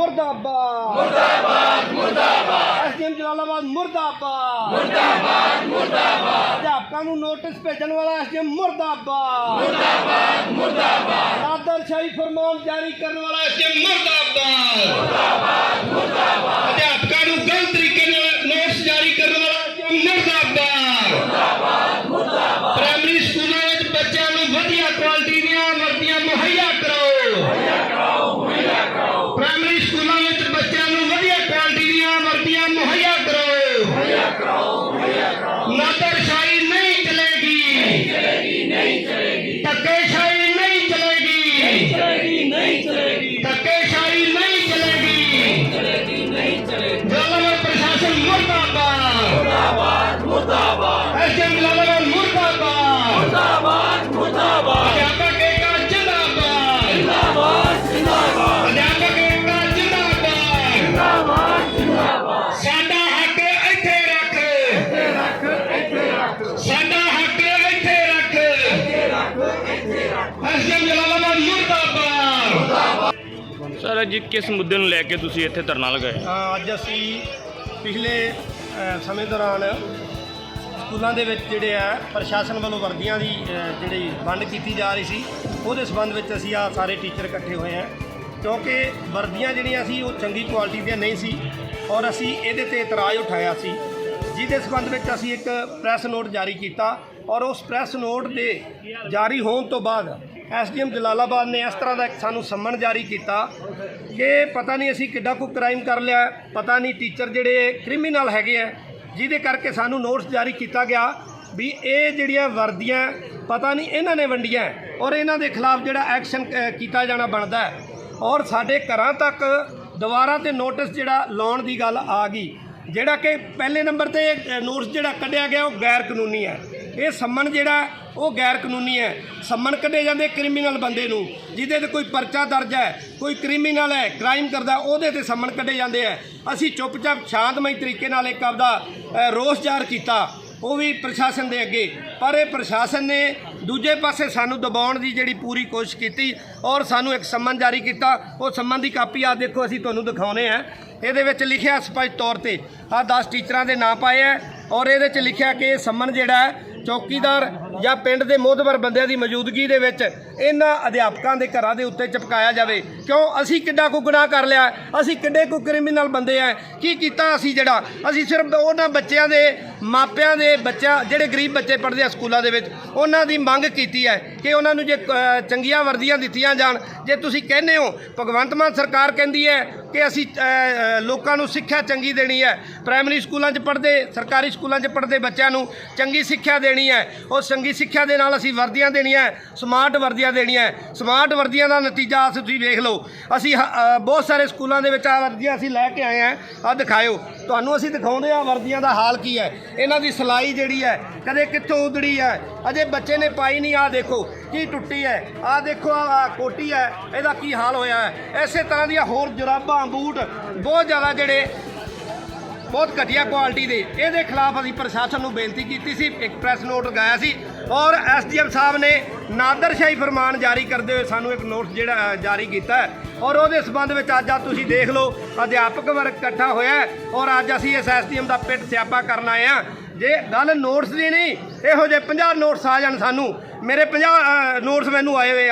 ਮੁਰਦਾਬਾਦ। ਮੁਰਦਾਬਾਦ ਮੁਰਦਾਬਾਦ। ਐਸਡੀਐਮ ਜਲਾਲਾਬਾਦ ਮੁਰਦਾਬਾਦ। ਮੁਰਦਾਬਾਦ ਮੁਰਦਾਬਾਦ। ਅਧਿਆਪਕਾਂ ਨੂੰ ਨੋਟਿਸ ਭੇਜਣ ਵਾਲਾ ਐਸਡੀਐਮ ਮੁਰਦਾਬਾਦ। ਮੁਰਦਾਬਾਦ ਮੁਰਦਾਬਾਦ। ਨਾਦਰਸ਼ਾਹੀ ਫਰਮਾਨ ਜਾਰੀ ਕਰਨ ਵਾਲਾ ਐਸਡੀਐਮ ਮੁਰਦਾਬਾਦ। ਮੁਰਦਾਬਾਦ ਮੁਰਦਾਬਾਦ। ਅਧਿਆਪਕਾਂ ਨੂੰ ਗਲਤ ਤਰੀਕੇ ਨਾਲ ਨੋਟਿਸ ਜਾਰੀ ਕਰਨ ਵਾਲਾ ਐਸਡੀਐਮ ਮੁਰਦਾਬਾਦ ਮੁਰਦਾਬਾਦ। ਪ੍ਰਸ਼ਾਸਨ ਮੁਰਦਾਬਾਦ ਮੁਰਦਾਬਾਦ। ਮੁਰਦਾਬਾਦ ਐਸਐਮ ਜਲਾਲਾਬਾਦ ਮੁਰਦਾਬਾਦ ਮੁਰਦਾਬਾਦ ਮੁਰਦਾਬਾਦ ਅਧਿਆਪਕ ਏਕਤਾ ਜਿੰਦਾਬਾਦ ਅਧਿਆਪਕ ਏਕਤਾ ਜਿੰਦਾਬਾਦ ਜਿੰਦਾਬਾਦ ਜਿੰਦਾਬਾਦ ਸਾਡਾ ਹੱਕ ਇੱਥੇ ਰੱਖ ਇੱਥੇ ਰੱਖ ਇੱਥੇ ਰੱਖ ਸਾਡਾ ਹੱਕ ਇੱਥੇ ਰੱਖ ਇੱਥੇ ਰੱਖ ਇੱਥੇ ਰੱਖ ਅਸਮ ਜਲਾਲਾਬਾਦ ਮੁਰਦਾਬਾਦ ਸਰ ਅੱਜ ਕਿਸ ਮੁੱਦੇ ਨੂੰ ਲੈ ਕੇ ਤੁਸੀਂ ਇੱਥੇ ਧਰਨਾ ਲਗਾਇਆ? ਅੱਜ ਅਸੀਂ ਪਿਛਲੇ ਸਮੇਂ ਦੌਰਾਨ ਸਕੂਲਾਂ ਦੇ ਵਿੱਚ ਜਿਹੜੇ ਆ, ਪ੍ਰਸ਼ਾਸਨ ਵੱਲੋਂ ਵਰਦੀਆਂ ਦੀ ਜਿਹੜੀ ਵੰਡ ਕੀਤੀ ਜਾ ਰਹੀ ਸੀ, ਉਹਦੇ ਸਬੰਧ ਵਿੱਚ ਅਸੀਂ ਆ ਸਾਰੇ ਟੀਚਰ ਇਕੱਠੇ ਹੋਏ ਆ। ਕਿਉਂਕਿ ਵਰਦੀਆਂ ਜਿਹੜੀਆਂ ਸੀ, ਉਹ ਚੰਗੀ ਕੁਆਲਿਟੀ ਦੀਆਂ ਨਹੀਂ ਸੀ ਔਰ ਅਸੀਂ ਇਹਦੇ ਤੇ ਇਤਰਾਜ਼ ਉਠਾਇਆ ਸੀ। ਜਿਹਦੇ ਸਬੰਧ ਵਿੱਚ ਅਸੀਂ ਇੱਕ ਪ੍ਰੈਸ ਨੋਟ ਜਾਰੀ ਕੀਤਾ ਔਰ ਉਸ ਪ੍ਰੈਸ ਨੋਟ ਦੇ ਜਾਰੀ ਹੋਣ ਤੋਂ ਬਾਅਦ ਐਸਡੀਐਮ ਜਲਾਲਾਬਾਦ ਨੇ ਇਸ ਤਰ੍ਹਾਂ ਦਾ ਇੱਕ ਸਾਨੂੰ ਸੰਮਣ ਜਾਰੀ ਕੀਤਾ ਕਿ ਪਤਾ ਨਹੀਂ ਅਸੀਂ ਕਿੱਡਾ ਕੁ ਕ੍ਰਾਈਮ ਕਰ ਲਿਆ ਪਤਾ ਨਹੀਂ ਟੀਚਰ ਜਿਹੜੇ ਕ੍ਰਿਮੀਨਲ ਹੈਗੇ ਆ ਜਿਹਦੇ ਕਰਕੇ ਸਾਨੂੰ ਨੋਟਿਸ ਜਾਰੀ ਕੀਤਾ ਗਿਆ ਵੀ ਇਹ ਜਿਹੜੀਆਂ ਵਰਦੀਆਂ ਪਤਾ ਨਹੀਂ ਇਹਨਾਂ ਨੇ ਵੰਡੀਆਂ ਔਰ ਇਹਨਾਂ ਦੇ ਖਿਲਾਫ ਜਿਹੜਾ ਐਕਸ਼ਨ ਕੀਤਾ ਜਾਣਾ ਬਣਦਾ ਹੈ। ਔਰ ਸਾਡੇ ਘਰਾਂ ਤੱਕ ਦੁਬਾਰਾ ਤੇ ਨੋਟਿਸ ਜਿਹੜਾ ਲਾਉਣ ਦੀ ਗੱਲ ਆ ਗਈ ਜਿਹੜਾ ਕਿ ਪਹਿਲੇ ਨੰਬਰ ਤੇ ਅ, ਨੋਟਿਸ ਜਿਹੜਾ ਕੱਢਿਆ ਗਿਆ ਉਹ ਗੈਰ ਕਾਨੂੰਨੀ ਹੈ। ਇਹ ਸੰਮਨ ਜਿਹੜਾ, ਉਹ ਗੈਰ ਕਾਨੂੰਨੀ ਹੈ। ਸੰਮਨ ਕੱਢੇ ਜਾਂਦੇ ਕ੍ਰਿਮੀਨਲ ਬੰਦੇ ਨੂੰ, ਜਿਹਦੇ ਤੇ ਕੋਈ ਪਰਚਾ ਦਰਜ ਹੈ, ਕੋਈ ਕ੍ਰਿਮੀਨਲ ਹੈ, ਕ੍ਰਾਈਮ ਕਰਦਾ, ਉਹਦੇ ਤੇ ਸੰਮਨ ਕੱਢੇ ਜਾਂਦੇ ਆ ਅਸੀਂ ਚੁੱਪਚਾਪ ਸ਼ਾਂਤਮਈ ਤਰੀਕੇ ਨਾਲ ਇੱਕ ਆਪਦਾ ਰੋਸ ਜ਼ਾਹਰ ਕੀਤਾ, ਉਹ ਵੀ ਪ੍ਰਸ਼ਾਸਨ ਦੇ ਅੱਗੇ। ਪਰ ਇਹ ਪ੍ਰਸ਼ਾਸਨ ਨੇ ਦੂਜੇ ਪਾਸੇ ਸਾਨੂੰ ਦਬਾਉਣ ਦੀ ਜਿਹੜੀ ਪੂਰੀ ਕੋਸ਼ਿਸ਼ ਕੀਤੀ ਔਰ ਸਾਨੂੰ ਇੱਕ ਸੰਮਨ ਜਾਰੀ ਕੀਤਾ। ਉਹ ਸੰਮਨ ਦੀ ਕਾਪੀ ਆ ਦੇਖੋ, ਅਸੀਂ ਤੁਹਾਨੂੰ ਦਿਖਾਉਨੇ ਆ ਇਹਦੇ ਵਿੱਚ ਲਿਖਿਆ ਸਪਸ਼ਟ ਤੌਰ ਤੇ ਆ 10 ਟੀਚਰਾਂ ਦੇ ਨਾਂ ਪਾਏ ਆ ਔਰ ਇਹਦੇ ਚ ਲਿਖਿਆ ਕਿ ਇਹ ਸੰਮਨ ਜਿਹੜਾ ਹੈ ਚੌਕੀਦਾਰ ਜਾਂ ਪਿੰਡ ਦੇ ਮੋਹਦਵਰ ਬੰਦਿਆਂ ਦੀ ਮੌਜੂਦਗੀ ਦੇ ਵਿੱਚ ਇਹਨਾਂ ਅਧਿਆਪਕਾਂ ਦੇ ਘਰਾਂ ਦੇ ਉੱਤੇ ਚਪਕਾਇਆ ਜਾਵੇ। ਕਿਉਂ? ਅਸੀਂ ਕਿੱਡਾ ਕੁ ਗੁਨਾਹ ਕਰ ਲਿਆ ਅਸੀਂ ਕਿੱਡੇ ਕੁ ਕ੍ਰਿਮੀਨਲ ਬੰਦੇ ਆ? ਕੀ ਕੀਤਾ ਅਸੀਂ ਜਿਹੜਾ? ਅਸੀਂ ਸਿਰਫ ਉਹਨਾਂ ਬੱਚਿਆਂ ਦੇ, ਮਾਪਿਆਂ ਦੇ ਬੱਚਾ ਜਿਹੜੇ ਗਰੀਬ ਬੱਚੇ ਪੜ੍ਹਦੇ ਆ ਸਕੂਲਾਂ ਦੇ ਵਿੱਚ, ਉਹਨਾਂ ਦੀ ਮੰਗ ਕੀਤੀ ਹੈ ਕਿ ਉਹਨਾਂ ਨੂੰ ਜੇ ਚੰਗੀਆਂ ਵਰਦੀਆਂ ਦਿੱਤੀਆਂ ਜਾਣ। ਜੇ ਤੁਸੀਂ ਕਹਿੰਦੇ ਹੋ, ਭਗਵੰਤ ਮਾਨ ਸਰਕਾਰ ਕਹਿੰਦੀ ਹੈ ਕਿ ਅਸੀਂ ਲੋਕਾਂ ਨੂੰ ਸਿੱਖਿਆ ਚੰਗੀ ਦੇਣੀ ਹੈ। ਪ੍ਰਾਇਮਰੀ ਸਕੂਲਾਂ 'ਚ ਪੜ੍ਹਦੇ, ਸਰਕਾਰੀ ਸਕੂਲਾਂ 'ਚ ਪੜ੍ਹਦੇ ਬੱਚਿਆਂ ਨੂੰ ਚੰਗੀ ਸਿੱਖਿਆ ਦੇਣੀ ਹੈ। ਉਹ ਚੰਗੀ ਸਿੱਖਿਆ ਦੇ ਨਾਲ ਅਸੀਂ ਵਰਦੀਆਂ ਦੇਣੀਆਂ ਸਮਾਰਟ ਵਰਦੀਆਂ ਦੇਣੀਆਂ ਸਮਾਰਟ ਵਰਦੀਆਂ ਦਾ ਨਤੀਜਾ ਅਸੀਂ ਤੁਸੀਂ ਵੇਖ ਲਓ। ਅਸੀਂ ਬਹੁਤ ਸਾਰੇ ਸਕੂਲਾਂ ਦੇ ਵਿੱਚ ਆ ਵਰਦੀਆਂ ਅਸੀਂ ਲੈ ਕੇ ਆਏ ਆ ਆ ਦਿਖਾਇਓ। ਤੁਹਾਨੂੰ ਅਸੀਂ ਦਿਖਾਉਂਦੇ ਆ ਵਰਦੀਆਂ ਦਾ ਹਾਲ ਕੀ ਹੈ। ਇਹਨਾਂ ਦੀ ਸਿਲਾਈ ਜਿਹੜੀ ਹੈ, ਕਦੇ ਕਿੱਥੋਂ ਉਧੜੀ ਹੈ? ਅਜੇ ਬੱਚੇ ਨੇ ਪਾਈ ਨਹੀਂ ਆ ਦੇਖੋ ਕੀ ਟੁੱਟੀ ਹੈ। ਆ ਦੇਖੋ ਆ ਕੋਟੀ ਹੈ। ਇਹਦਾ ਕੀ ਹਾਲ ਹੋਇਆ ਹੈ? ਐਸੇ ਤਰ੍ਹਾਂ ਦੀਆਂ ਹੋਰ ਜੁਰਾਬਾਂ, ਬੂਟ ਬਹੁਤ ਜ਼ਿਆਦਾ ਜਿਹੜੇ ਬਹੁਤ ਘਟੀਆ ਕੁਆਲਿਟੀ ਦੇ। ਇਹਦੇ ਖਿਲਾਫ ਅਸੀਂ ਪ੍ਰਸ਼ਾਸਨ ਨੂੰ ਬੇਨਤੀ ਕੀਤੀ ਸੀ, ਇੱਕ ਪ੍ਰੈਸ ਨੋਟ ਲਗਾਇਆ ਸੀ ਔਰ ਐਸਡੀਐਮ ਸਾਹਿਬ ਨੇ ਨਾਦਰਸ਼ਾਹੀ ਫਰਮਾਨ ਜਾਰੀ ਕਰਦੇ ਹੋਏ ਸਾਨੂੰ ਇੱਕ ਨੋਟਿਸ ਜਿਹੜਾ ਜਾਰੀ ਕੀਤਾ ਔਰ ਉਹਦੇ ਸਬੰਧ ਵਿੱਚ ਅੱਜ ਆ ਤੁਸੀਂ ਦੇਖ ਲਓ, ਅਧਿਆਪਕ ਵਰਗ ਇਕੱਠਾ ਹੋਇਆ ਔਰ ਅੱਜ ਅਸੀਂ ਇਸ ਐਸਡੀਐਮ ਦਾ ਪਿੱਟ ਸਿਆਪਾ ਕਰਨ ਆਏ ਆ ਜੇ ਗੱਲ ਨੋਟਸ ਦੀ ਨਹੀਂ, ਇਹੋ ਜਿਹੇ 50 ਨੋਟਸ ਆ ਜਾਣ ਸਾਨੂੰ। ਮੇਰੇ 50 ਨੋਟਸ ਮੈਨੂੰ ਆਏ ਹੋਏ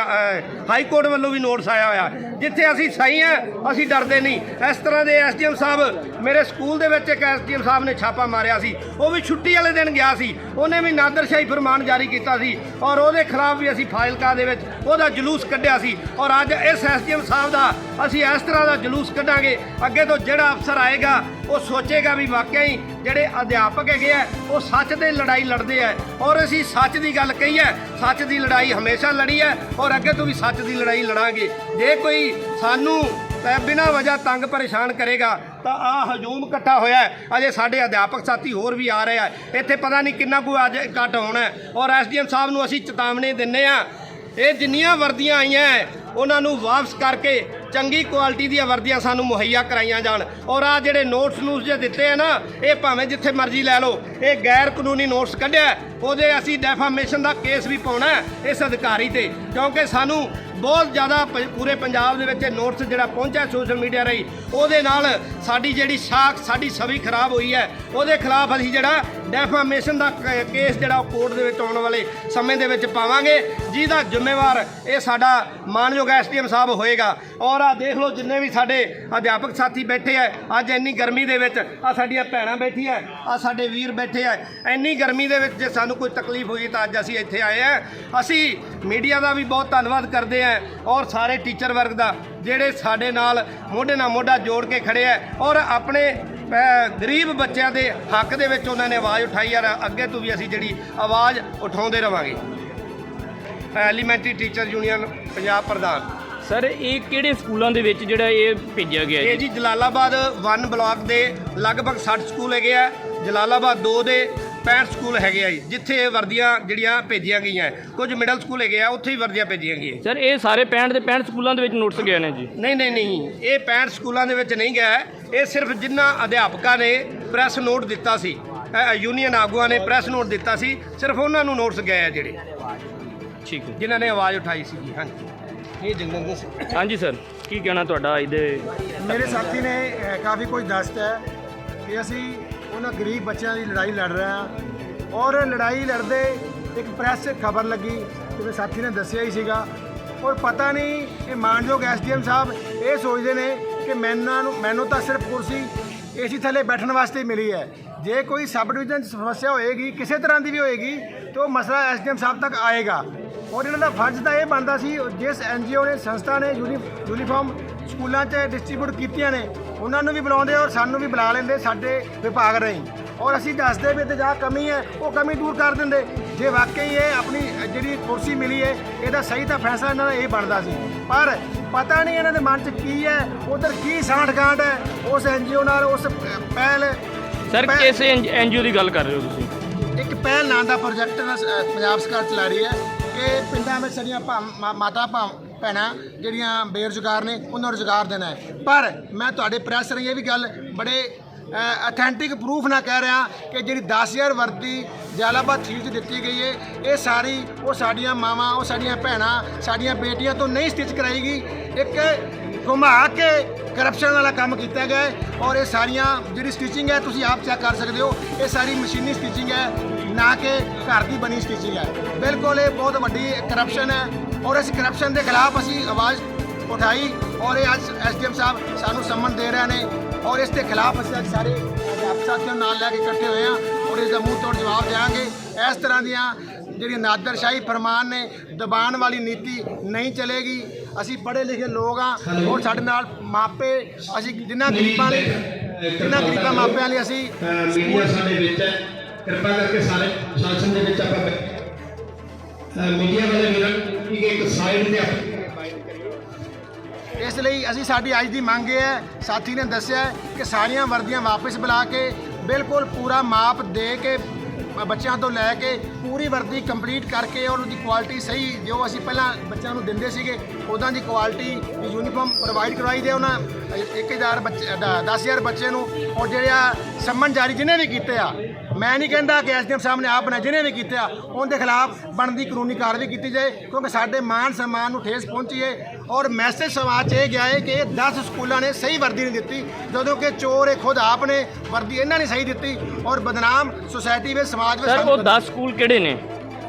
ਹਾਈ ਕੋਰਟ ਵੱਲੋਂ ਵੀ ਨੋਟਿਸ ਆਇਆ ਹੋਇਆ। ਜਿੱਥੇ ਅਸੀਂ ਸਹੀ ਆ ਅਸੀਂ ਡਰਦੇ ਨਹੀਂ। ਇਸ ਤਰ੍ਹਾਂ ਦੇ ਐਸਡੀਐਮ ਸਾਹਿਬ, ਮੇਰੇ ਸਕੂਲ ਦੇ ਵਿੱਚ ਇੱਕ ਐਸਡੀਐਮ ਸਾਹਿਬ ਨੇ ਛਾਪਾ ਮਾਰਿਆ ਸੀ। ਉਹ ਵੀ ਛੁੱਟੀ ਵਾਲੇ ਦਿਨ ਗਿਆ ਸੀ। ਉਹਨੇ ਵੀ ਨਾਦਰਸ਼ਾਹੀ ਫਰਮਾਨ ਜਾਰੀ ਕੀਤਾ ਸੀ। ਔਰ ਉਹਦੇ ਖਿਲਾਫ ਵੀ ਅਸੀਂ ਫਾਈਲਕਾ ਦੇ ਵਿੱਚ ਉਹਦਾ ਜਲੂਸ ਕੱਢਿਆ ਸੀ। ਔਰ ਅੱਜ ਇਸ ਐਸਡੀਐਮ ਸਾਹਿਬ ਦਾ ਅਸੀਂ ਇਸ ਤਰ੍ਹਾਂ ਦਾ ਜਲੂਸ ਕੱਢਾਂਗੇ। ਅੱਗੇ ਤੋਂ ਜਿਹੜਾ ਅਫਸਰ ਆਏਗਾ, ਉਹ ਸੋਚੇਗਾ ਵੀ ਵਾਕਿਆ ਹੀ ਜਿਹੜੇ ਅਧਿਆਪਕ ਹੈਗੇ ਆ, ਉਹ ਸੱਚ ਦੇ ਲੜਾਈ ਲੜਦੇ ਆ। ਔਰ ਅਸੀਂ ਸੱਚ ਦੀ ਗੱਲ ਕਹੀ ਹੈ, ਸੱਚ ਦੀ ਲੜਾਈ ਹਮੇਸ਼ਾ ਲੜੀ ਹੈ। ਔਰ ਅੱਗੇ ਤੋਂ ਵੀ ਸੱਚ ਦੀ ਲੜਾਈ ਲੜਾਂਗੇ। ਜੇ ਕੋਈ ਸਾਨੂੰ ਬਿਨਾਂ ਵਜ੍ਹਾ ਤੰਗ ਪਰੇਸ਼ਾਨ ਕਰੇਗਾ ਤਾਂ ਆ ਹਜੂਮ ਇਕੱਠਾ ਹੋਇਆ ਅਜੇ ਸਾਡੇ ਅਧਿਆਪਕ ਸਾਥੀ ਹੋਰ ਵੀ ਆ ਰਹੇ ਆ। ਇੱਥੇ ਪਤਾ ਨਹੀਂ ਕਿੰਨਾ ਕੁ ਅੱਜ ਇਕੱਠ ਹੋਣਾ ਹੈ। ਔਰ ਐਸਡੀਐਮ ਸਾਹਿਬ ਨੂੰ ਅਸੀਂ ਚੇਤਾਵਨੀ ਦਿੰਨੇ ਆ ਇਹ ਜਿੰਨੀਆਂ ਵਰਦੀਆਂ ਆਈਆਂ ਹੈ, ਉਹਨਾਂ ਨੂੰ ਵਾਪਸ ਕਰਕੇ ਚੰਗੀ ਕੁਆਲਿਟੀ ਦੀਆਂ ਵਰਦੀਆਂ ਸਾਨੂੰ ਮੁਹੱਈਆ ਕਰਾਈਆਂ ਜਾਣ। ਔਰ ਆ ਜਿਹੜੇ ਨੋਟਸ ਨੂੰ ਜੇ ਦਿੱਤੇ ਆ ਨਾ ਇਹ ਭਾਵੇਂ ਜਿੱਥੇ ਮਰਜ਼ੀ ਲੈ ਲਓ। ਇਹ ਗੈਰ ਕਾਨੂੰਨੀ ਨੋਟਸ ਕੱਢਿਆ ਉਹਦੇ ਅਸੀਂ ਡੈਫਾਮੇਸ਼ਨ ਦਾ ਕੇਸ ਵੀ ਪਾਉਣਾ ਇਸ ਅਧਿਕਾਰੀ ਤੇ। ਕਿਉਂਕਿ ਸਾਨੂੰ ਬਹੁਤ ਜ਼ਿਆਦਾ ਪ- ਪੂਰੇ ਪੰਜਾਬ ਦੇ ਵਿੱਚ ਇਹ ਨੋਟਸ ਜਿਹੜਾ ਪਹੁੰਚਿਆ ਸੋਸ਼ਲ ਮੀਡੀਆ ਰਾਹੀਂ, ਉਹਦੇ ਨਾਲ ਸਾਡੀ ਜਿਹੜੀ ਸਾਖ, ਸਾਡੀ ਛਵੀ ਖਰਾਬ ਹੋਈ ਹੈ, ਉਹਦੇ ਖਿਲਾਫ ਅਸੀਂ ਜਿਹੜਾ ਡੈਫਾਮੇਸ਼ਨ ਦਾ ਕ- ਕੇਸ ਜਿਹੜਾ ਉਹ ਕੋਰਟ ਦੇ ਵਿੱਚ ਆਉਣ ਵਾਲੇ ਸਮੇਂ ਦੇ ਵਿੱਚ ਪਾਵਾਂਗੇ, ਜਿਹਦਾ ਜ਼ਿੰਮੇਵਾਰ ਇਹ ਸਾਡਾ ਮਾਨਯੋਗ ਐਸਡੀਐਮ ਸਾਹਿਬ ਹੋਏਗਾ। ਔਰ ਆ ਦੇਖ ਲਓ ਜਿੰਨੇ ਵੀ ਸਾਡੇ ਅਧਿਆਪਕ ਸਾਥੀ ਬੈਠੇ ਆ, ਅੱਜ ਇੰਨੀ ਗਰਮੀ ਦੇ ਵਿੱਚ ਆ ਸਾਡੀਆਂ ਭੈਣਾਂ ਬੈਠੀਆਂ ਆ ਸਾਡੇ ਵੀਰ ਬੈਠੇ ਆ, ਇੰਨੀ ਗਰਮੀ ਦੇ ਵਿੱਚ ਜੇ ਸਾਨੂੰ ਕੋਈ ਤਕਲੀਫ ਹੋਈ ਤਾਂ ਅੱਜ ਅਸੀਂ ਇੱਥੇ ਆਏ ਆ। ਅਸੀਂ ਮੀਡੀਆ ਦਾ ਵੀ ਬਹੁਤ ਧੰਨਵਾਦ ਕਰਦੇ ਆ ਔਰ ਸਾਰੇ ਟੀਚਰ ਵਰਗ ਦਾ ਜਿਹੜੇ ਸਾਡੇ ਨਾਲ ਮੋਢੇ ਨਾਲ ਮੋਢਾ ਜੋੜ ਕੇ ਖੜੇ ਆ ਔਰ ਆਪਣੇ ਗਰੀਬ ਬੱਚਿਆਂ ਦੇ ਹੱਕ ਦੇ ਵਿੱਚ ਉਹਨਾਂ ਨੇ ਆਵਾਜ਼ ਉਠਾਈ ਯਾਰ ਅੱਗੇ ਤੋਂ ਵੀ ਅਸੀਂ ਜਿਹੜੀ ਆਵਾਜ਼ ਉਠਾਉਂਦੇ ਰਵਾਂਗੇ। ਐਲੀਮੈਂਟਰੀ ਟੀਚਰ ਯੂਨੀਅਨ ਪੰਜਾਬ ਪ੍ਰਧਾਨ। ਸਰ ਇਹ ਕਿਹੜੇ ਸਕੂਲਾਂ ਦੇ ਵਿੱਚ ਜਿਹੜਾ ਇਹ ਭੇਜਿਆ ਗਿਆ ਇਹ ਹੈ ਜੀ ਜਲਾਲਾਬਾਦ 1 ਬਲਾਕ ਦੇ ਲਗਭਗ 60 ਸਕੂਲ ਹੈਗੇ ਆ ਜਲਾਲਾਬਾਦ 2 ਦੇ 65 ਸਕੂਲ ਹੈਗੇ ਆ ਜੀ ਜਿੱਥੇ ਇਹ ਵਰਦੀਆਂ ਜਿਹੜੀਆਂ ਭੇਜੀਆਂ ਗਈਆਂ। ਕੁਝ ਮਿਡਲ ਸਕੂਲ ਹੈਗੇ ਆ ਉੱਥੇ ਹੀ ਵਰਦੀਆਂ ਭੇਜੀਆਂ ਗਈਆਂ ਸਰ ਇਹ ਸਾਰੇ 65 ਦੇ 65 ਸਕੂਲਾਂ ਦੇ ਵਿੱਚ ਨੋਟਿਸ ਗਏ ਨੇ ਜੀ। ਨਹੀਂ ਨਹੀਂ ਨਹੀਂ ਇਹ 65 ਸਕੂਲਾਂ ਦੇ ਵਿੱਚ ਨਹੀਂ ਗਿਆ। ਇਹ ਸਿਰਫ ਜਿਨ੍ਹਾਂ ਅਧਿਆਪਕਾਂ ਨੇ ਪ੍ਰੈਸ ਨੋਟ ਦਿੱਤਾ ਸੀ ਯੂਨੀਅਨ ਆਗੂਆਂ ਨੇ ਪ੍ਰੈਸ ਨੋਟ ਦਿੱਤਾ ਸੀ ਸਿਰਫ ਉਹਨਾਂ ਨੂੰ ਨੋਟਸ ਗਏ ਆ ਜਿਹੜੇ। ਠੀਕ ਹੈ। ਜਿਨ੍ਹਾਂ ਨੇ ਆਵਾਜ਼ ਉਠਾਈ ਸੀ ਹਾਂਜੀ। ਇਹ ਜੰਗਲ ਸਿੰਘ ਹਾਂਜੀ ਸਰ ਕੀ ਕਹਿਣਾ ਤੁਹਾਡਾ ਇਹਦੇ ਮੇਰੇ ਸਾਥੀ ਨੇ ਕਾਫੀ ਕੁਝ ਦੱਸਤਾ ਹੈ ਕਿ ਅਸੀਂ ਉਹਨਾਂ ਗਰੀਬ ਬੱਚਿਆਂ ਦੀ ਲੜਾਈ ਲੜ ਰਿਹਾ ਹਾਂ। ਔਰ ਲੜਾਈ ਲੜਦੇ ਇੱਕ ਪ੍ਰੈਸ ਖਬਰ ਲੱਗੀ ਜਿਵੇਂ ਸਾਥੀ ਨੇ ਦੱਸਿਆ ਹੀ ਸੀਗਾ। ਔਰ ਪਤਾ ਨਹੀਂ ਇਹ ਮਾਨਯੋਗ ਐਸਡੀਐਮ ਸਾਹਿਬ ਇਹ ਸੋਚਦੇ ਨੇ ਕਿ ਮੈਨਾਂ ਨੂੰ ਮੈਨੂੰ ਤਾਂ ਸਿਰਫ ਕੁਰਸੀ ਏਸੀ ਥੱਲੇ ਬੈਠਣ ਵਾਸਤੇ ਮਿਲੀ ਹੈ। ਜੇ ਕੋਈ ਸਬ ਡਿਵੀਜ਼ਨ 'ਚ ਸਮੱਸਿਆ ਹੋਏਗੀ, ਕਿਸੇ ਤਰ੍ਹਾਂ ਦੀ ਵੀ ਹੋਏਗੀ, ਤਾਂ ਉਹ ਮਸਲਾ ਐਸਡੀਐਮ ਸਾਹਿਬ ਤੱਕ ਆਏਗਾ। ਔਰ ਇਹਨਾਂ ਦਾ ਫਰਜ਼ ਤਾਂ ਇਹ ਬਣਦਾ ਸੀ ਜਿਸ ਐਨਜੀਓ ਨੇ ਸੰਸਥਾ ਨੇ ਯੂਨੀ ਯੂਨੀਫਾਰਮ ਸਕੂਲਾਂ 'ਚ ਡਿਸਟ੍ਰੀਬਿਊਟ ਕੀਤੀਆਂ ਨੇ ਉਹਨਾਂ ਨੂੰ ਵੀ ਬੁਲਾਉਂਦੇ ਔਰ ਸਾਨੂੰ ਵੀ ਬੁਲਾ ਲੈਂਦੇ ਸਾਡੇ ਵਿਭਾਗ ਰਾਹੀਂ। ਔਰ ਅਸੀਂ ਦੱਸਦੇ ਵੀ ਤੇ ਜਾ ਕਮੀ ਹੈ ਉਹ ਕਮੀ ਦੂਰ ਕਰ ਦਿੰਦੇ। ਜੇ ਵਾਕਈ ਇਹ ਆਪਣੀ ਜਿਹੜੀ ਕੁਰਸੀ ਮਿਲੀ ਹੈ ਇਹਦਾ ਸਹੀ ਤਾਂ ਫੈਸਲਾ ਇਹਨਾਂ ਦਾ ਇਹ ਬਣਦਾ ਸੀ। ਪਰ ਪਤਾ ਨਹੀਂ ਇਹਨਾਂ ਦੇ ਮਨ 'ਚ ਕੀ ਹੈ ਉਧਰ ਕੀ ਸਾਂਠ ਗਾਂਠ ਹੈ ਉਸ ਐਨਜੀਓ ਨਾਲ ਉਸ ਪਹਿਲ ਸਰ ਕਿਸ ਐਨਜੀਓ ਦੀ ਗੱਲ ਕਰ ਰਹੇ ਹੋ ਤੁਸੀਂ? ਇੱਕ ਪਹਿਲ ਨਾਂ ਦਾ ਪ੍ਰੋਜੈਕਟ ਪੰਜਾਬ ਸਰਕਾਰ ਚਲਾ ਰਹੀ ਹੈ। ਕਿ ਪਿੰਡਾਂ ਵਿੱਚ ਸਾਡੀਆਂ ਭਾ- ਮਾ- ਮਾਤਾ ਭਾ- ਭੈਣਾਂ ਜਿਹੜੀਆਂ ਬੇਰੁਜ਼ਗਾਰ ਨੇ, ਉਹਨਾਂ ਨੂੰ ਰੁਜ਼ਗਾਰ ਦੇਣਾ ਹੈ। ਪਰ ਮੈਂ ਤੁਹਾਡੇ ਪ੍ਰੈਸ ਰਾਹੀਂ ਇਹ ਵੀ ਗੱਲ ਬੜੇ ਅਥੈਂਟਿਕ ਪ੍ਰੂਫ ਨਾਲ ਕਹਿ ਰਿਹਾ ਕਿ ਜਿਹੜੀ 10000 ਵਰਦੀ ਜਲਾਲਾਬਾਦ ਫੀਲਡ 'ਚ ਦਿੱਤੀ ਗਈ ਹੈ ਇਹ ਸਾਰੀ ਉਹ ਸਾਡੀਆਂ ਮਾਵਾਂ, ਉਹ ਸਾਡੀਆਂ ਭੈਣਾਂ, ਸਾਡੀਆਂ ਬੇਟੀਆਂ ਤੋਂ ਨਹੀਂ ਸਟਿਚ ਕਰਾਈਗੀ ਇੱਕ ਘੁਮਾ ਕੇ ਕਰਪਸ਼ਨ ਵਾਲਾ ਕੰਮ ਕੀਤਾ ਗਿਆ ਹੈ ਔਰ ਇਹ ਸਾਰੀਆਂ ਜਿਹੜੀ ਸਟਿਚਿੰਗ ਹੈ, ਤੁਸੀਂ ਆਪ ਚੈੱਕ ਕਰ ਸਕਦੇ ਹੋ, ਇਹ ਸਾਰੀ ਮਸ਼ੀਨੀ ਸਟਿਚਿੰਗ ਹੈ, ਨਾ ਕਿ ਘਰ ਦੀ ਬਣੀ ਸਟਿਚਿੰਗ ਹੈ। ਬਿਲਕੁਲ ਇਹ ਬਹੁਤ ਵੱਡੀ ਕਰਪਸ਼ਨ ਹੈ ਔਰ ਇਸ ਕਰਪਸ਼ਨ ਦੇ ਖਿਲਾਫ ਅਸੀਂ ਆਵਾਜ਼ ਉਠਾਈ ਔਰ ਇਹ ਅੱਜ ਐਸਡੀਐਮ ਸਾਹਿਬ ਸਾਨੂੰ ਸੰਮਨ ਦੇ ਰਹੇ ਨੇ ਔਰ ਇਸ ਦੇ ਖਿਲਾਫ ਅਸੀਂ ਅੱਜ ਸਾਰੇ ਅਧਿਆਪਕ ਨੂੰ ਨਾਲ ਲੈ ਕੇ ਇਕੱਠੇ ਹੋਏ ਹਾਂ ਔਰ ਇਸ ਦਾ ਮੂੰਹ ਤੋੜ ਜਵਾਬ ਦੇਵਾਂਗੇ। ਇਸ ਤਰ੍ਹਾਂ ਦੀਆਂ ਜਿਹੜੀਆਂ ਨਾਦਰਸ਼ਾਹੀ ਫਰਮਾਨ ਨੇ ਦਬਾਨ ਵਾਲੀ ਨੀਤੀ ਨਹੀਂ ਚਲੇਗੀ। ਅਸੀਂ ਪੜ੍ਹੇ ਲਿਖੇ ਲੋਕ ਆ ਔਰ ਸਾਡੇ ਨਾਲ ਮਾਪੇ ਅਸੀਂ ਜਿਨ੍ਹਾਂ ਗਰੀਬਾਂ ਲਈ ਜਿਨ੍ਹਾਂ ਗਰੀਬਾਂ ਮਾਪਿਆਂ ਲਈ ਅਸੀਂ ਮੀਡੀਆ ਸਾਡੇ ਵਿੱਚ ਹੈ। ਕਿਰਪਾ ਕਰਕੇ ਸਾਰੇ ਸ਼ਾਸਨ ਦੇ ਵਿੱਚ ਆਪਾਂ ਮੀਡੀਆ ਵਾਲੇ ਵੀਰਾਂ ਕਿ ਇੱਕ ਸਾਈਡ ਤੇ ਇਸ ਲਈ ਅਸੀਂ ਸਾਡੀ ਅੱਜ ਦੀ ਮੰਗ ਇਹ ਹੈ ਸਾਥੀ ਨੇ ਦੱਸਿਆ ਕਿ ਸਾਰੀਆਂ ਵਰਦੀਆਂ ਵਾਪਸ ਬੁਲਾ ਕੇ ਬਿਲਕੁਲ ਪੂਰਾ ਮਾਪ ਦੇ ਕੇ ਬੱਚਿਆਂ ਤੋਂ ਲੈ ਕੇ ਪੂਰੀ ਵਰਦੀ ਕੰਪਲੀਟ ਕਰਕੇ ਔਰ ਉਹਦੀ ਕੁਆਲਿਟੀ ਸਹੀ, ਜੋ ਅਸੀਂ ਪਹਿਲਾਂ ਬੱਚਿਆਂ ਨੂੰ ਦਿੰਦੇ ਸੀਗੇ ਉਦਾਂ ਦੀ ਕੁਆਲਿਟੀ ਯੂਨੀਫਾਰਮ ਪ੍ਰੋਵਾਈਡ ਕਰਵਾਈ ਦੇ ਉਹਨਾਂ 1000 ਬੱਚੇ 10000 ਬੱਚੇ ਨੂੰ। ਔਰ ਜਿਹੜੇ ਆ ਸੰਮਨ ਜਾਰੀ ਜਿਹਨੇ ਵੀ ਕੀਤੇ ਆ, ਮੈਂ ਨਹੀਂ ਕਹਿੰਦਾ ਕਿ ਐਸਡੀਐਮ ਸਾਹਿਬ ਨੇ ਆਪ ਬਣਾ ਜਿਹਨੇ ਵੀ ਕੀਤੇ ਆ, ਉਹਦੇ ਖਿਲਾਫ ਬਣਦੀ ਕਾਨੂੰਨੀ ਕਾਰਵਾਈ ਕੀਤੀ ਜਾਏ, ਕਿਉਂਕਿ ਸਾਡੇ ਮਾਨ ਸਨਮਾਨ ਨੂੰ ਠੇਸ ਪਹੁੰਚੀ ਹੈ ਔਰ ਮੈਸੇਜ ਸਮਾਜ 'ਚ ਇਹ ਗਿਆ ਹੈ ਕਿ ਇਹ 10 ਸਕੂਲਾਂ ਨੇ ਸਹੀ ਵਰਦੀ ਨਹੀਂ ਦਿੱਤੀ ਜਦੋਂ ਕਿ ਚੋਰ ਇਹ ਖੁਦ ਆਪ ਨੇ ਵਰਦੀ ਇਹਨਾਂ ਨੇ ਸਹੀ ਦਿੱਤੀ ਔਰ ਬਦਨਾਮ ਸੁਸਾਇਟੀ ਵਿੱਚ ਸਮਾਜ ਵਿੱਚ ਸਰ ਉਹ ਸਾਨੂੰ 10 ਸਕੂਲ ਕਿਹੜੇ ਨੇ?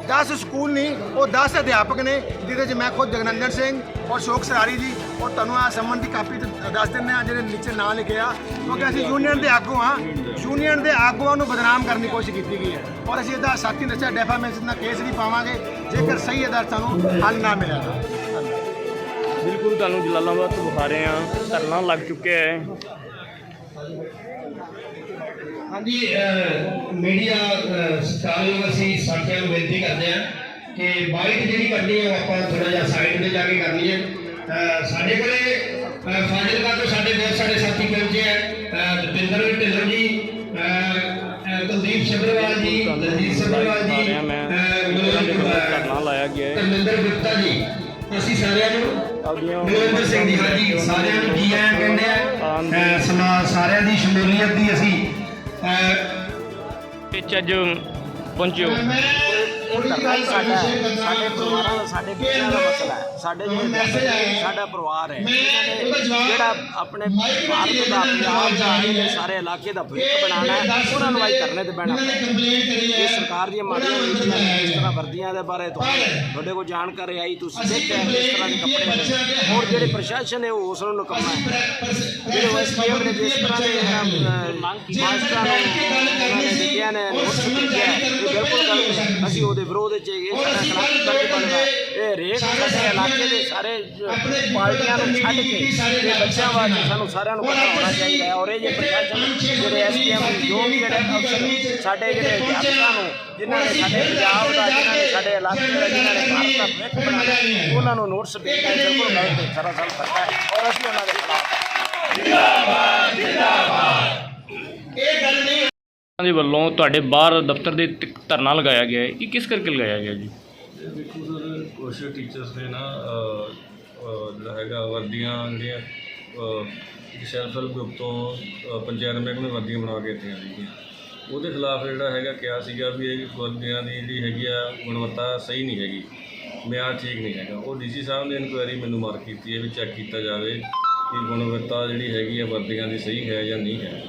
10 ਸਕੂਲ ਨਹੀਂ ਉਹ 10 ਅਧਿਆਪਕ ਨੇ ਜਿਹਦੇ 'ਚ ਮੈਂ ਖੁਦ ਜਗਨੰਦਨ ਸਿੰਘ ਔਰ ਸ਼ੋਕ ਸਰਾਰੀ ਜੀ ਔਰ ਤੁਹਾਨੂੰ ਆ ਸੰਬੰਧ ਦੀ ਕਾਪੀ ਤੇ ਦੱਸ ਦਿੰਦੇ ਆ ਜਿਹੜੇ ਨੀਚੇ ਨਾਂ ਲਿਖਿਆ ਕਿਉਂਕਿ ਅਸੀਂ ਯੂਨੀਅਨ ਦੇ ਆਗੂ ਹਾਂ ਯੂਨੀਅਨ ਦੇ ਆਗੂਆਂ ਨੂੰ ਬਦਨਾਮ ਕਰਨ ਦੀ ਕੋਸ਼ਿਸ਼ ਕੀਤੀ ਗਈ ਹੈ ਔਰ ਅਸੀਂ ਇਹਦਾ ਸਾਥੀ ਨੇ ਦੱਸਿਆ ਡੈਫਾਮੇਸ਼ਨ ਦਾ ਕੇਸ ਵੀ ਪਾਵਾਂਗੇ ਜੇਕਰ ਸਹੀ ਅਦਾਲਤ ਸਾਨੂੰ ਹੱਲ ਨਾ ਮਿਲਿਆ ਬਿਲਕੁਲ ਤੁਹਾਨੂੰ ਜਲਾਲਾਬਾਦ ਤੋਂ ਵਿਖਾ ਰਹੇ ਹਾਂ। ਧਰਨਾ ਲੱਗ ਚੁੱਕਿਆ ਹੈ। ਹਾਂਜੀ ਮੀਡੀਆ ਨੂੰ ਅਸੀਂ ਸਾਥੀਆਂ ਨੂੰ ਬੇਨਤੀ ਕਰਦੇ ਹਾਂ ਕਿ ਬਾਈਟ ਜਿਹੜੀ ਕਰਨੀ ਹੈ ਆਪਾਂ ਥੋੜਾ ਜਿਹਾ ਸਾਈਡ ਤੇ ਜਾ ਕੇ ਕਰਨੀ ਹੈ। ਸਾਡੇ ਕੋਲੇ ਫਾਜ਼ਿਲਕਾ ਤੋਂ ਸਾਡੇ ਬਹੁਤ ਸਾਰੇ ਸਾਥੀ ਪਹੁੰਚੇ ਹੈ। ਦਪਿੰਦਰ ਢਿੱਲੋਂ ਜੀ ਕੁਲਦੀਪ ਸ਼ਬਰਵਾਲ ਜੀ ਦਲਜੀਤ ਸ਼ਬਰਵਾਲ ਜੀ ਮੈਂ ਲਾਇਆ ਗਿਆ ਹੈ। ਗੁਪਤਾ ਜੀ। ਅਸੀਂ ਸਾਰਿਆਂ ਨੂੰ ਗੁਰਵਿੰਦਰ ਸਿੰਘ ਜੀ ਹਾਂਜੀ ਸਾਰਿਆਂ ਨੂੰ ਜੀ ਆਇਆਂ ਕਹਿੰਦੇ ਆ? ਅਹ ਸਮਾ ਸਾਰਿਆਂ ਦੀ ਸ਼ਮੂਲੀਅਤ ਦੀ ਅਸੀਂ ਵਿੱਚ ਅੱਜ ਪਹੁੰਚੇ ਹੋ। ਇਹ ਧਰਨਾ ਹੀ ਸਾਡਾ ਹੈ ਸਾਡੇ ਪਰਿਵਾਰਾਂ ਦਾ ਸਾਡੇ ਬੱਚਿਆਂ ਦਾ ਮਸਲਾ ਹੈ। ਸਾਡੇ ਜਿਹੜੇ ਸਾਡਾ ਪਰਿਵਾਰ ਹੈ। ਜਿਹੜਾ ਆਪਣੇ ਭਾਰਤ ਦਾ ਪੰਜਾਬ ਦਾ ਸਾਰੇ ਇਲਾਕੇ ਦਾ ਭਵਿੱਖ ਬਣਾਉਣਾ ਹੈ ਉਹਨਾਂ ਨੂੰ ਆਈ ਧਰਨੇ ਤੇ ਬਹਿਣਾ ਇਹ ਸਰਕਾਰ ਦੀਆਂ ਮਾੜੀਆਂ ਨੀਤੀਆਂ ਇਸ ਤਰ੍ਹਾਂ ਵਰਦੀਆਂ ਦੇ ਬਾਰੇ ਤੁਹਾਡੇ ਕੋਲ ਜਾਣਕਾਰੀ ਆਈ ਤੁਸੀਂ ਦੇਖਿਆ ਇਸ ਤਰ੍ਹਾਂ ਦੇ ਕੱਪੜੇ ਔਰ ਜਿਹੜੇ ਪ੍ਰਸ਼ਾਸਨ ਹੈ ਉਹ ਉਸ ਨੂੰ ਨਿਕੰਮਾ ਹੈ। ਜਿਹੜੇ ਐਸਪੀਐਮ ਨੇ ਜਿਸ ਤਰ੍ਹਾਂ ਦੇ ਅਹ, ਮਾਸਟਰਾਂ ਨੂੰ ਉਹਨਾਂ ਨੇ ਲਿਖਿਆ ਨੇ ਬਿਲਕੁਲ ਅਸੀਂ ਉਹਦੇ ਵਿਰੋਧ ਵਿੱਚ ਇਹ ਸਾਡਾ ਖਿਲਾਫੀ ਬਣਦਾ ਇਹ ਰੇਟ ਸਾਡੇ ਇਲਾਕੇ ਦੇ ਸਾਰੇ ਪਾਰਟੀਆਂ ਨੂੰ ਛੱਡ ਕੇ ਤੇ ਬੱਚਿਆਂ ਵਾਸਤੇ ਸਾਨੂੰ ਸਾਰਿਆਂ ਨੂੰ ਪਤਾ ਹੋਣਾ ਚਾਹੀਦਾ ਹੈ। ਔਰ ਇਹ ਜੇ ਪ੍ਰਸ਼ਾਸਨ ਜਿਹੜੇ ਐਸਪੀਐਮ ਜੋ ਵੀ ਜਿਹੜੇ ਅਫਸਰ ਸਾਡੇ ਜਿਹੜੇ ਅਧਿਆਪਕਾਂ ਨੂੰ ਜਿਨ੍ਹਾਂ ਨੇ ਸਾਡੇ ਪੰਜਾਬ ਦਾ ਜਿਨ੍ਹਾਂ ਨੇ ਸਾਡੇ ਇਲਾਕੇ ਦਾ ਜਿਨ੍ਹਾਂ ਨੇ ਭਾਰਤ ਦਾ ਭਵਿੱਖ ਬਣਾਉਣਾ ਉਹਨਾਂ ਨੂੰ ਨੋਟਿਸ ਭੇਜਣਾ ਇਹ ਬਿਲਕੁਲ ਗਲਤ ਹੈ ਸਰਾਸਰ ਪੱਕਾ ਹੈ। ਔਰ ਅਸੀਂ ਉਹਨਾਂ ਦੇ ਖਿਲਾਫ ਉਹਨਾਂ ਦੇ ਵੱਲੋਂ ਤੁਹਾਡੇ ਬਾਹਰ ਦਫ਼ਤਰ ਦੇ ਤ- ਧਰਨਾ ਲਗਾਇਆ ਗਿਆ ਹੈ। ਇਹ ਕਿਸ ਕਰਕੇ ਲਗਾਇਆ ਗਿਆ ਜੀ? ਇਹ ਦੇਖੋ ਸਰ ਕੁਛ ਟੀਚਰਸ ਨੇ ਨਾ ਅਹ, ਅਹ, ਜਿਹੜਾ ਹੈਗਾ ਵਰਦੀਆਂ ਜਿਹੜੀਆਂ ਸੈਲਫ ਹੈਲਪ ਗਰੁੱਪ ਤੋਂ ਅਹ, ਪੰਚਾਇਤ ਮਹਿਕਮੇ ਵਰਦੀਆਂ ਬਣਾ ਕੇ ਦਿੱਤੀਆਂ ਸੀਗੀਆਂ। ਉਹਦੇ ਖਿਲਾਫ ਜਿਹੜਾ ਹੈਗਾ ਕਿਹਾ ਸੀਗਾ ਵੀ ਇਹ ਵਰਦੀਆਂ ਦੀ ਜਿਹੜੀ ਹੈਗੀ ਆ ਗੁਣਵੱਤਾ ਸਹੀ ਨਹੀਂ ਹੈਗੀ ਮਿਆਰ ਠੀਕ ਨਹੀਂ ਹੈਗਾ। ਉਹ ਡੀਸੀ ਸਾਹਿਬ ਨੇ ਇਨਕੁਆਇਰੀ ਮੈਨੂੰ ਮਾਰਕ ਕੀਤੀ ਹੈ ਵੀ ਚੈੱਕ ਕੀਤਾ ਜਾਵੇ ਕਿ ਗੁਣਵੱਤਾ ਜਿਹੜੀ ਹੈਗੀ ਆ ਵਰਦੀਆਂ ਦੀ ਸਹੀ ਹੈ ਜਾਂ ਨਹੀਂ ਹੈ।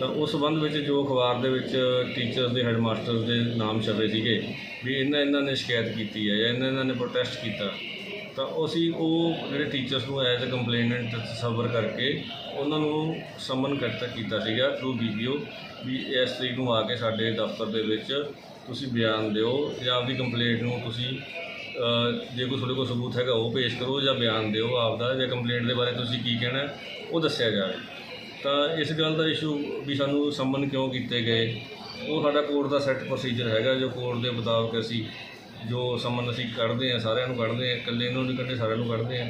ਤਾਂ ਉਸ ਸੰਬੰਧ ਵਿੱਚ ਜੋ ਅਖਬਾਰ ਦੇ ਵਿੱਚ ਟੀਚਰਸ ਦੇ ਹੈਡਮਾਸਟਰ ਦੇ ਨਾਮ ਛਪੇ ਸੀਗੇ, ਵੀ ਇਹਨਾਂ ਇਹਨਾਂ ਨੇ ਸ਼ਿਕਾਇਤ ਕੀਤੀ ਹੈ ਜਾਂ ਇਹਨਾਂ ਇਹਨਾਂ ਨੇ ਪ੍ਰੋਟੈਸਟ ਕੀਤਾ, ਤਾਂ ਅਸੀਂ ਉਹ ਜਿਹੜੇ ਟੀਚਰਸ ਨੂੰ ਐਜ਼ ਅ ਕੰਪਲੇਨੈਂਟ ਸਬਰ ਕਰਕੇ ਉਹਨਾਂ ਨੂੰ ਸਮਨ ਕਰਤਾ ਕੀਤਾ ਸੀਗਾ ਥਰੂ ਵੀਡੀਓ ਵੀ ਇਸ ਤਰੀਕ ਨੂੰ ਆ ਕੇ ਸਾਡੇ ਦਫ਼ਤਰ ਦੇ ਵਿੱਚ ਤੁਸੀਂ ਬਿਆਨ ਦਿਓ ਜਾਂ ਆਪਦੀ ਕੰਪਲੇਂਟ ਨੂੰ ਤੁਸੀਂ ਜੇ ਕੋਈ ਤੁਹਾਡੇ ਕੋਲ ਸਬੂਤ ਹੈਗਾ ਉਹ ਪੇਸ਼ ਕਰੋ ਜਾਂ ਬਿਆਨ ਦਿਓ ਆਪਦਾ, ਜਾਂ ਕੰਪਲੇਂਟ ਦੇ ਬਾਰੇ ਤੁਸੀਂ ਕੀ ਕਹਿਣਾ, ਉਹ ਦੱਸਿਆ ਜਾਵੇ। ਤਾਂ ਇਸ ਗੱਲ ਦਾ ਇਸ਼ੂ ਵੀ ਸਾਨੂੰ ਸੰਮਨ ਕਿਉਂ ਕੀਤੇ ਗਏ? ਉਹ ਸਾਡਾ ਕੋਰਟ ਦਾ ਸੈੱਟ ਪ੍ਰੋਸੀਜਰ ਹੈਗਾ, ਜੋ ਕੋਰਟ ਦੇ ਮੁਤਾਬਕ ਅਸੀਂ ਜੋ ਸੰਮਨ ਅਸੀਂ ਕੱਢਦੇ ਆ ਸਾਰਿਆਂ ਨੂੰ ਕੱਢਦੇ ਆ ਇਕੱਲੇ ਨੂੰ ਨਹੀਂ ਕੱਢਦੇ, ਸਾਰਿਆਂ ਨੂੰ ਕੱਢਦੇ ਆ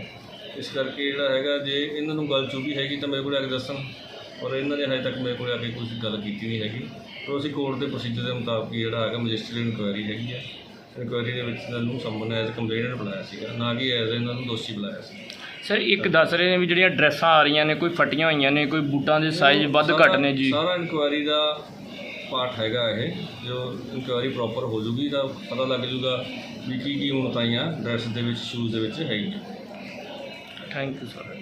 ਇਸ ਕਰਕੇ ਜਿਹੜਾ ਹੈਗਾ, ਜੇ ਇਹਨਾਂ ਨੂੰ ਗੱਲ ਚੁੱਭੀ ਹੈਗੀ ਤਾਂ ਮੇਰੇ ਕੋਲ ਆ ਕੇ ਦੱਸਣ, ਔਰ ਇਹਨਾਂ ਨੇ ਹਜੇ ਤੱਕ ਮੇਰੇ ਕੋਲ ਆ ਕੇ ਕੁਝ ਗੱਲ ਕੀਤੀ ਨਹੀਂ ਹੈਗੀ। ਤਾਂ ਅਸੀਂ ਕੋਰਟ ਦੇ ਪ੍ਰੋਸੀਜਰ ਦੇ ਮੁਤਾਬਕ ਹੀ ਜਿਹੜਾ ਹੈਗਾ ਮੈਜਿਸਟਰੀ ਇਨਕੁਆਇਰੀ ਹੈਗੀ ਹੈ। ਇਨਕੁਆਇਰੀ ਦੇ ਵਿੱਚ ਇਹਨਾਂ ਨੂੰ ਸੰਮਨ ਐਜ਼ ਕੰਪਲੇਨੈਂਟ ਬੁਲਾਇਆ ਸੀਗਾ, ਨਾ ਕਿ ਐਜ਼ ਇਹਨਾਂ ਨੂੰ ਦੋਸ਼ੀ ਬੁਲਾਇਆ ਸੀ। ਸਰ ਇੱਕ ਦੱਸ ਰਹੇ ਨੇ ਵੀ ਜਿਹੜੀਆਂ ਡਰੈਸਾਂ ਆ ਰਹੀਆਂ ਨੇ ਕੋਈ ਫਟੀਆਂ ਹੋਈਆਂ ਨੇ ਕੋਈ ਬੂਟਾਂ ਦੇ ਸਾਈਜ਼ ਵੱਧ ਘੱਟ ਨੇ ਜੀ। ਸਾਰਾ ਇਨਕੁਆਇਰੀ ਦਾ ਪਾਰਟ ਹੈਗਾ ਇਹ। ਜੋ ਇਨਕੁਆਇਰੀ ਪ੍ਰੋਪਰ ਹੋ ਜੂਗੀ ਤਾਂ ਪਤਾ ਲੱਗ ਜੂਗਾ ਵੀ ਕੀ ਕੀ ਉਣਤਾਈਆਂ ਡਰੈਸ ਦੇ ਵਿੱਚ ਸ਼ੂਜ਼ ਦੇ ਵਿੱਚ ਹੈਗੀਆਂ ਥੈਂਕ ਯੂ ਸਰ